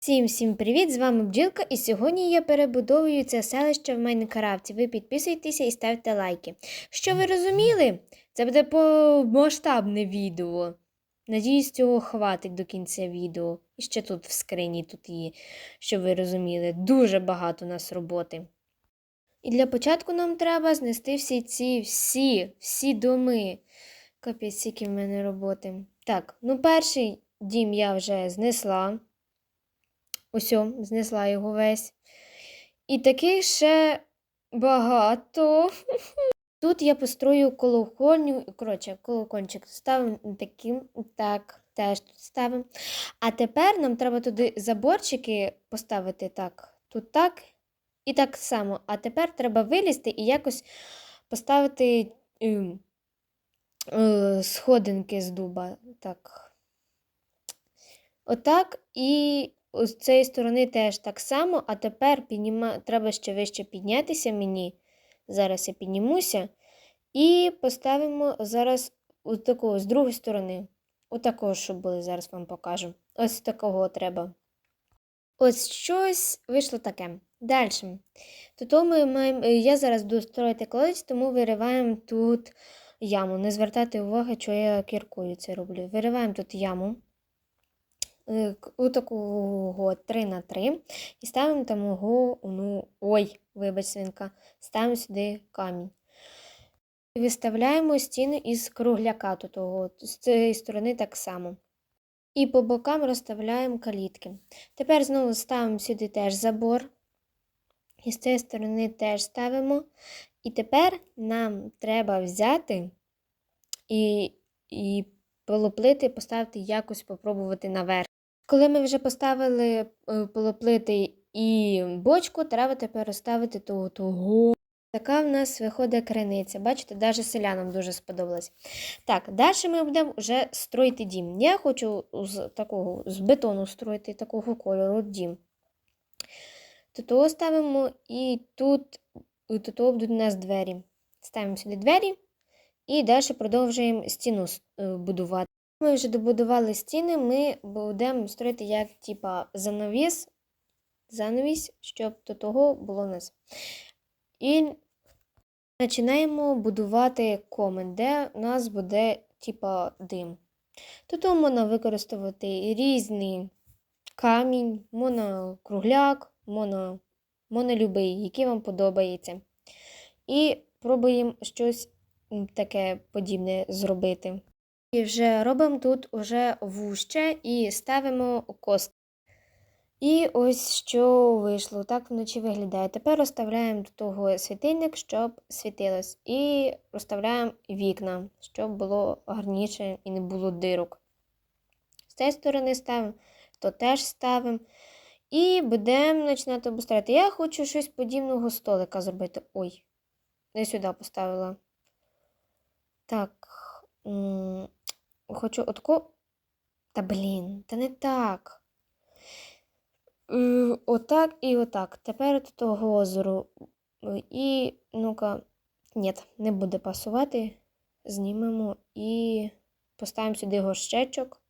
Всім всім привіт! З вами Бджілка, і сьогодні я перебудовую це селище в Майнкрафті. Ви підписуйтеся і ставте лайки. Що ви розуміли? Це буде повмасштабне відео. Надіюсь, цього хватить до кінця відео. І ще тут в скрині тут є, щоб ви розуміли, дуже багато у нас роботи. І для початку нам треба знести всі ці всі, всі доми. Капець, скільки в мене роботи. Так, ну перший дім я вже знесла. Усьо, знесла його весь. І таких ще багато. Тут я построю колокольню, коротше, колокольчик ставимо таким, так, теж тут ставимо. А тепер нам треба туди заборчики поставити так, тут так і так само. А тепер треба вилізти і якось поставити ем, е, сходинки з дуба. Так. Отак і з цієї сторони теж так само, а тепер підніма... треба ще вище піднятися мені. Зараз я піднімуся. І поставимо зараз от такого, з другої сторони. Отакого, щоб були, зараз вам покажу. Ось такого треба. Ось щось вийшло таке. Далі. Тут ми маємо, я зараз буду строїти колодязь, тому вириваємо тут яму. Не звертайте уваги, що я кіркою це роблю. Вириваємо тут яму у такого 3 на 3 і ставимо там його, ну, ой, вибач, свинка, ставимо сюди камінь. І виставляємо стіну із кругляка, тут того, з цієї сторони так само. І по бокам розставляємо калітки. Тепер знову ставимо сюди теж забор. І з цієї сторони теж ставимо. І тепер нам треба взяти і і полоплити, поставити якось попробувати наверх. Коли ми вже поставили полоплити і бочку, треба тепер розставити того того. Така в нас виходить криниця. Бачите, навіть селянам дуже сподобалось. Так, далі ми будемо вже строїти дім. Я хочу з такого, з бетону строїти такого кольору дім. Тут ставимо і тут, тут будуть у нас двері. Ставимо сюди двері і далі продовжуємо стіну будувати. Ми вже добудували стіни, ми будемо строїти як типа занавіс, занавіс, щоб до того було нас. І починаємо будувати комен, де у нас буде типа дим. Тут можна використовувати різний камінь, можна кругляк, можна, який вам подобається. І пробуємо щось таке подібне зробити. І вже робимо тут уже вуще і ставимо кост. І ось що вийшло. Так вночі виглядає. Тепер розставляємо до того світильник, щоб світилось. І розставляємо вікна, щоб було гарніше і не було дирок. З цієї сторони ставимо, то теж ставимо. І будемо починати обустрати. Я хочу щось подібного столика зробити. Ой, я сюди поставила. Так. Хочу отко. Та блін, та не так. Е, отак і отак. Тепер до того озеру. І, ну-ка, ні, не буде пасувати. Знімемо і поставимо сюди горщечок.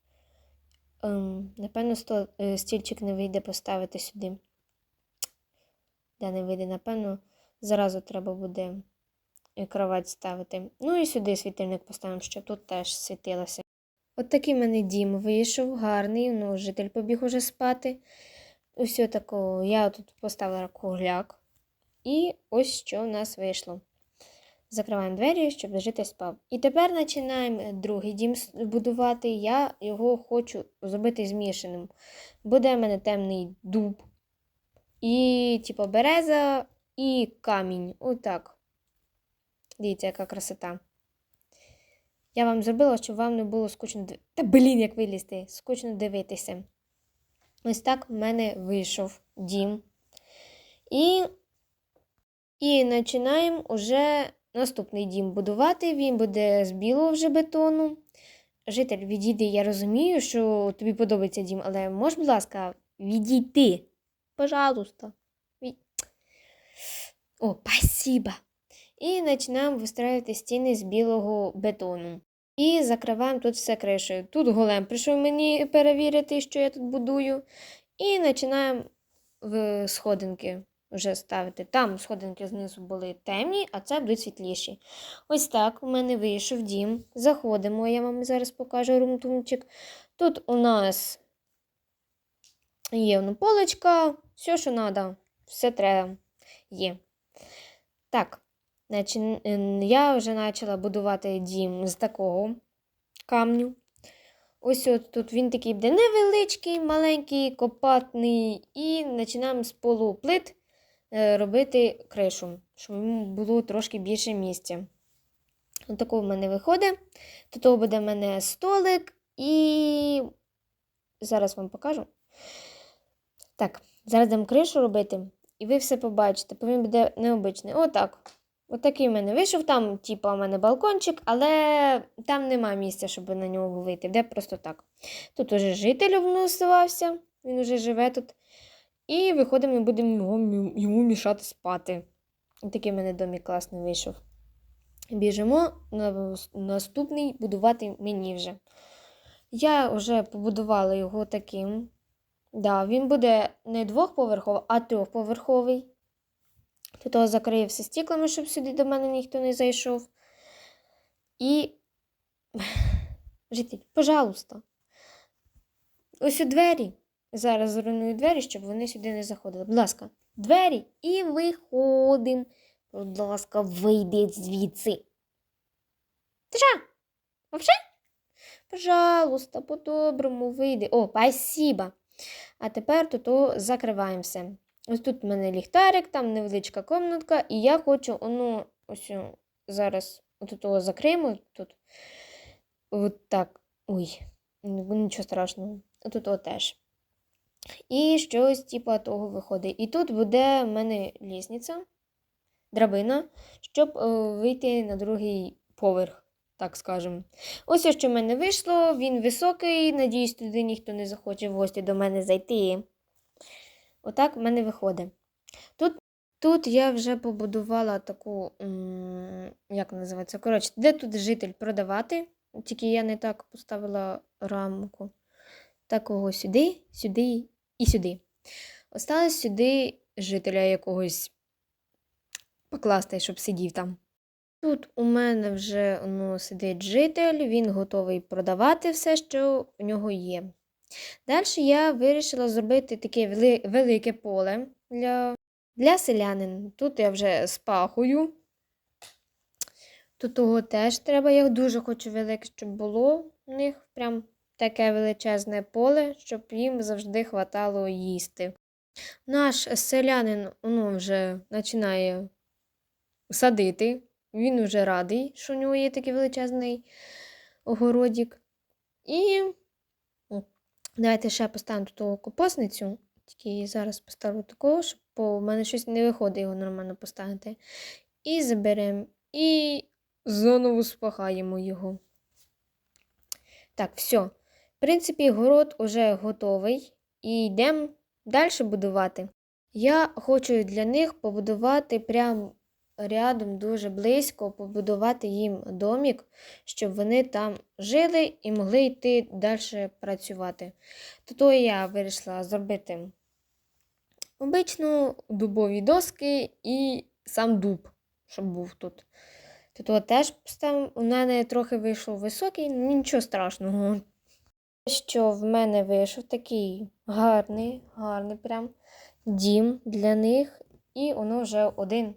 Ем, Напевно, е, стільчик не вийде поставити сюди. Де не вийде, напевно, зразу треба буде кровать ставити. Ну і сюди світильник поставимо, щоб тут теж світилося. От такий мене дім вийшов, гарний, ну, житель побіг уже спати. Ось такого я тут поставила кругляк. І ось що в нас вийшло. Закриваємо двері, щоб житель спав. І тепер починаємо другий дім будувати. Я його хочу зробити змішаним. Буде в мене темний дуб. І, типу, береза і камінь. Отак. Дивіться, яка красота. Я вам зробила, щоб вам не було скучно. Та блін, як вилізти, скучно дивитися. Ось так в мене вийшов дім. І і починаємо вже наступний дім будувати. Він буде з білого вже бетону. Житель, відійди, я розумію, що тобі подобається дім, але можеш, будь ласка, відійти. Пожалуйста. О, спасибо. І починаємо вистраювати стіни з білого бетону. І закриваємо тут все кришею. Тут голем прийшов мені перевірити, що я тут будую. І починаємо в сходинки вже ставити. Там сходинки знизу були темні, а це будуть світліші. Ось так у мене вийшов дім. Заходимо, я вам зараз покажу румтумчик. Тут у нас є полочка, все, що треба, все треба є. Так, я вже почала будувати дім з такого камню. Ось от тут він такий буде невеличкий, маленький, копатний, і починаємо з полу плит е, робити кришу, щоб йому було трошки більше місця. Такого в мене виходить. До того буде в мене столик і зараз вам покажу. Так, зараз дам кришу робити, і ви все побачите, він буде необичний. Отак. Отакий в мене вийшов. Там, типу, у мене балкончик, але там нема місця, щоб на нього вийти. Де просто так. Тут уже житель вносивався, він уже живе тут. І виходимо, ми будемо йому, мішати спати. Такий в мене домик класний вийшов. Біжимо на наступний будувати мені вже. Я вже побудувала його таким. Да, він буде не двохповерховий, а трьохповерховий. Тут його закрию все стіклами, щоб сюди до мене ніхто не зайшов. І. Житель, пожалуйста. Ось у двері. Зараз зруйную двері, щоб вони сюди не заходили. Будь ласка, двері і виходимо. Будь ласка, вийди звідси. Ти що? Вообще? Пожалуйста, по-доброму вийди. О, спасибо. А тепер тут закриваємо все. Ось тут в мене ліхтарик, там невеличка комнатка, і я хочу, ну, ось зараз тут о, закриємо. Тут. От так. Ой, ну, нічого страшного. Тут о теж. І щось типу того виходить. І тут буде в мене лісниця, драбина, щоб е, вийти на другий поверх, так скажемо. Ось що в мене вийшло. Він високий. Надіюсь, туди ніхто не захоче в гості до мене зайти. Отак в мене виходить. Тут, тут я вже побудувала таку, як називається, коротше, де тут житель продавати. Тільки я не так поставила рамку. Такого сюди, сюди і сюди. Осталось сюди жителя якогось покласти, щоб сидів там. Тут у мене вже ну, сидить житель, він готовий продавати все, що в нього є. Далі я вирішила зробити таке велике поле для, для селянин. Тут я вже спахую. Тут того теж треба. Я дуже хочу велике, щоб було у них прям таке величезне поле, щоб їм завжди хватало їсти. Наш селянин ну, вже починає садити. Він вже радий, що у нього є такий величезний огородік. І давайте ще поставимо тут копосницю. Тільки зараз поставлю такого, щоб бо в мене щось не виходить його нормально поставити. І заберемо і заново спахаємо його. Так, все. В принципі, город уже готовий. І йдемо далі будувати. Я хочу для них побудувати прям рядом дуже близько, побудувати їм домік, щоб вони там жили і могли йти далі працювати. Тому я вирішила зробити обичну дубові доски і сам дуб, щоб був тут. Тут теж поставимо. У мене трохи вийшов високий, нічого страшного. Що в мене вийшов такий гарний, гарний прям дім для них, і воно вже один.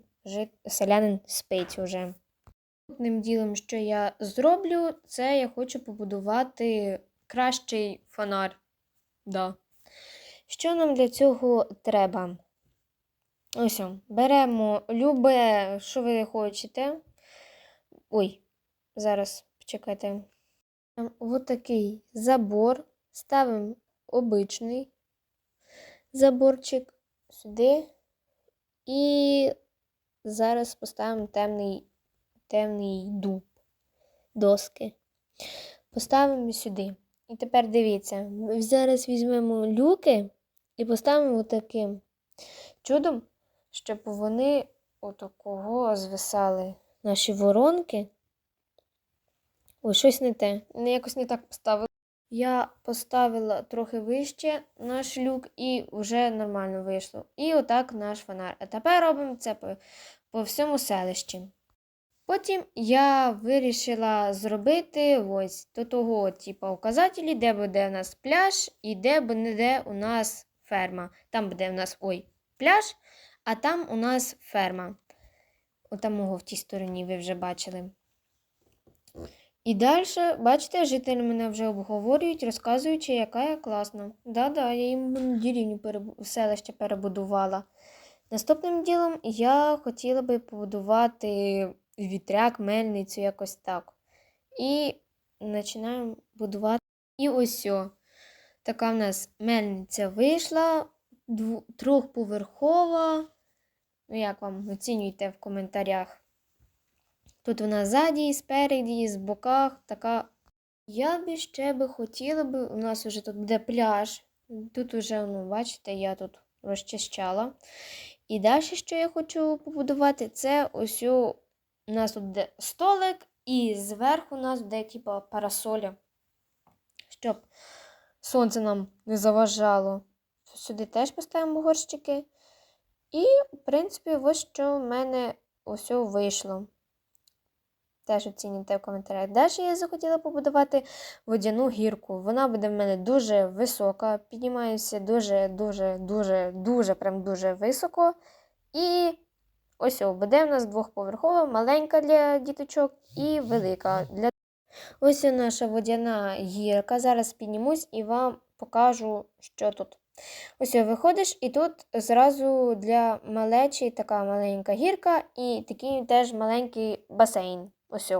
Селянин спить уже. Одним ділом, що я зроблю, це я хочу побудувати кращий фонар. Да. Що нам для цього треба? Ось, беремо любе, що ви хочете. Ой, зараз почекайте. Ось такий забор. Ставимо обичний заборчик сюди. І зараз поставимо темний, темний дуб доски. Поставимо сюди. І тепер дивіться, ми зараз візьмемо люки і поставимо таким чудом, щоб вони отакого звисали наші воронки. Ой, щось не те. Не якось не так поставили. Я поставила трохи вище наш люк і вже нормально вийшло. І отак наш фонар. А тепер робимо це по, по всьому селищі. Потім я вирішила зробити ось до того, типу, указателі, де буде у нас пляж і де буде у нас ферма. Там буде у нас ой, пляж, а там у нас ферма. Отамого в тій стороні ви вже бачили. І далі, бачите, жителі мене вже обговорюють, розказуючи, яка я класна. Да-да, я їм деревню перебу... селище перебудувала. Наступним ділом я хотіла би побудувати вітряк, мельницю, якось так. І починаємо будувати. І ось о. Така в нас мельниця вийшла, дву... трьохповерхова. Ну, як вам оцінюйте в коментарях. Тут вона ззаді, спереді, з боках така. Я би ще би хотіла би, у нас вже тут буде пляж. Тут вже, ну, бачите, я тут розчищала. І далі, що я хочу побудувати, це ось у, нас тут буде столик, і зверху у нас буде, типу, парасоля, щоб сонце нам не заважало. Сюди теж поставимо горщики. І, в принципі, ось що в мене ось вийшло. Теж оцінюйте в коментарях. Далі я захотіла побудувати водяну гірку. Вона буде в мене дуже висока, піднімаюся дуже-дуже, дуже, дуже, прям дуже високо. І ось буде в нас двохповерхова, маленька для діточок і велика. для Ось наша водяна гірка. Зараз піднімусь і вам покажу, що тут. Ось виходиш, і тут зразу для малечі така маленька гірка і такий теж маленький басейн. Ось.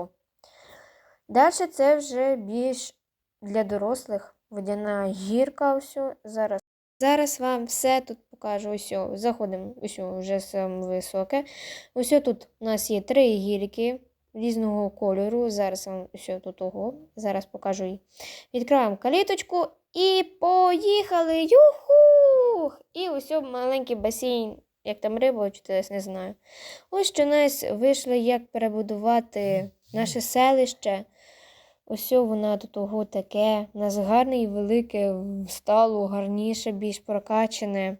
Далі це вже більш для дорослих водяна гірка. Ось. Зараз Зараз вам все тут покажу. Ось. Заходимо ось вже саме високе. Ось тут у нас є три гірки різного кольору. Зараз вам ось тут ого. Зараз покажу її. Відкриваємо каліточку і поїхали! Юху! І ось маленький басейн. Як там риба очутилась, не знаю. Ось що нас вийшло, як перебудувати наше селище. Ось вона до того таке. У нас гарне і велике стало, гарніше, більш прокачане.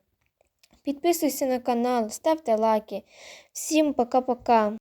Підписуйся на канал, ставте лайки. Всім пока-пока.